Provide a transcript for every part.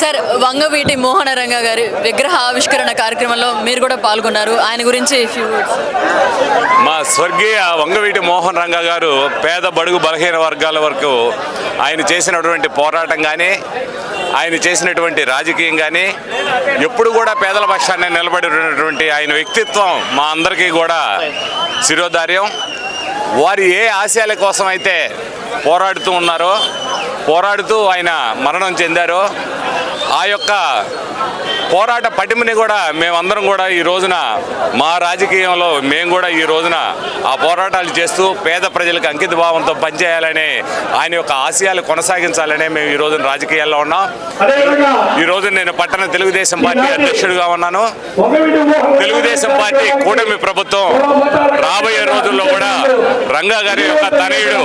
Sir Vangaveeti Mohanaranga గారి విగ్రహ ఆవిష్కరణ కార్యక్రమంలో మీరు కూడా పాల్గొన్నారు. ఆయన గురించి మా స్వర్గీయ వంగవీటి మోహన్ రంగ గారు పేద బడుగు బలహీన వర్గాల వరకు ఆయన చేసినటువంటి పోరాటం కానీ ఆయన చేసినటువంటి రాజకీయం కానీ ఎప్పుడు కూడా పేదల పక్షాన్ని నిలబడినటువంటి ఆయన వ్యక్తిత్వం మా అందరికీ కూడా శిరోధార్యం. వారి ఏ ఆశయాల కోసం అయితే పోరాడుతూ ఉన్నారో. పోరాడుతూ ఆయన మరణం చెందారో. ఆ యొక్క పోరాట పటిమని కూడా మేమందరం కూడా ఈ రోజున మా రాజకీయంలో మేము కూడా ఈ రోజున ఆ పోరాటాలు చేస్తూ పేద ప్రజలకు అంకిత భావంతో పనిచేయాలని ఆయన యొక్క ఆశయాలు కొనసాగించాలనే మేము ఈ రోజున రాజకీయాల్లో ఉన్నాం. ఈ రోజు నేను పట్టణ తెలుగుదేశం పార్టీ అధ్యక్షుడిగా ఉన్నాను. తెలుగుదేశం పార్టీ కూటమి ప్రభుత్వం రాబోయే రోజుల్లో కూడా రంగా గారి యొక్క తనయుడు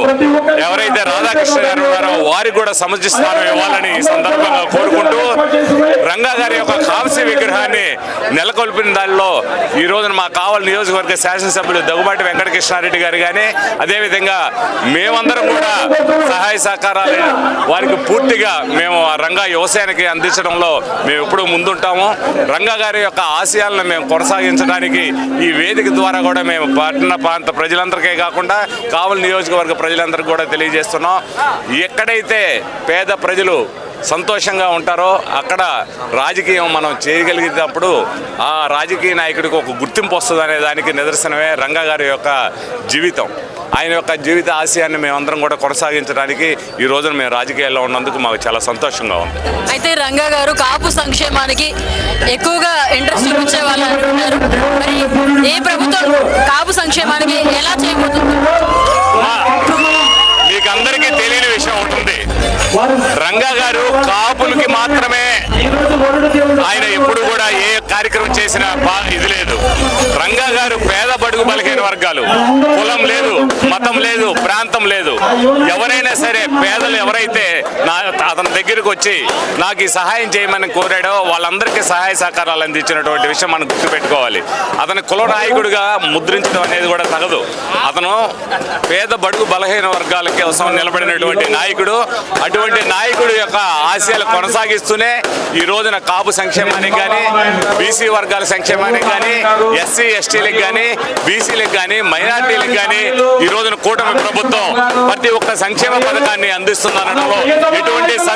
ఎవరైతే రాధాకృష్ణ గారు ఉన్నారో. వారికి కూడా సముచిత స్థానం ఇవ్వాలని ఈ సందర్భంగా కోరుకుంటూ రంగా గారి యొక్క కాంస్య విగ్రహాన్ని నెలకొల్పిన దానిలో ఈ రోజున మా కావలి నియోజకవర్గ శాసనసభ్యులు దగ్గుబాటి వెంకటకృష్ణారెడ్డి గారు కానీ అదేవిధంగా మేమందరం కూడా సహాయ సహకారాలు వారికి పూర్తిగా మేము ఆ రంగా యువసేనకి అందించడంలో మేము ఎప్పుడూ ముందుంటాము. రంగా గారి యొక్క ఆశయాలను మేము కొనసాగించడానికి ఈ వేదిక ద్వారా కూడా మేము పట్టణ ప్రాంత ప్రజలందరికీ కాకుండా కావలి నియోజకవర్గ ప్రజలందరికీ కూడా తెలియజేస్తున్నాం. ఎక్కడైతే పేద ప్రజలు సంతోషంగా ఉంటారో అక్కడ రాజకీయం మనం చేయగలిగినప్పుడు ఆ రాజకీయ నాయకుడికి ఒక గుర్తింపు వస్తుంది అనే దానికి నిదర్శనమే రంగా గారి యొక్క జీవితం. ఆయన యొక్క జీవిత ఆశయాన్ని మేమందరం కూడా కొనసాగించడానికి ఈ రోజున మేము రాజకీయాల్లో ఉన్నందుకు మాకు చాలా సంతోషంగా ఉంది. అయితే రంగా గారు కాపు సంక్షేమానికి ఎక్కువగా ఇంట్రెస్ట్ చూపించే వాళ్ళు మరి ఏ ప్రభుత్వం కాపు సంక్షేమానికి ఎలా చేయబోతుంది? రంగా గారు కాపులకి మాత్రమే ఆయన ఎప్పుడు కూడా ఏ కార్యక్రమం చేసినా ఇది లేదు. రంగా గారు పేద బడుగు బలహీన వర్గాలు. కులం లేదు. లేదు ప్రాంతం లేదు. ఎవరైనా సరే పేదలు ఎవరైతే నా అతని దగ్గరికి వచ్చి నాకు ఈ సహాయం చేయమని కోరాడో వాళ్ళందరికీ సహాయ సహకారాలు అందించినటువంటి విషయం మనం గుర్తుపెట్టుకోవాలి. అతని కుల నాయకుడిగా ముద్రించడం అనేది కూడా తగదు. అతను పేద బడుగు బలహీన వర్గాల కోసం నిలబడినటువంటి నాయకుడు. అటువంటి నాయకుడు యొక్క ఆశయాలు కొనసాగిస్తూనే ఈ రోజున కాపు సంక్షేమానికి కానీ బీసీ వర్గాల సంక్షేమానికి కానీ ఎస్సీ ఎస్టీలకు కానీ బీసీలకు కానీ మైనార్టీలకు కానీ ఈ రోజున కూటమి కూటమి ప్రభుత్వం ప్రతి ఒక్క సంక్షేమ పథకాన్ని అందిస్తుందనడంలో ఎటువంటి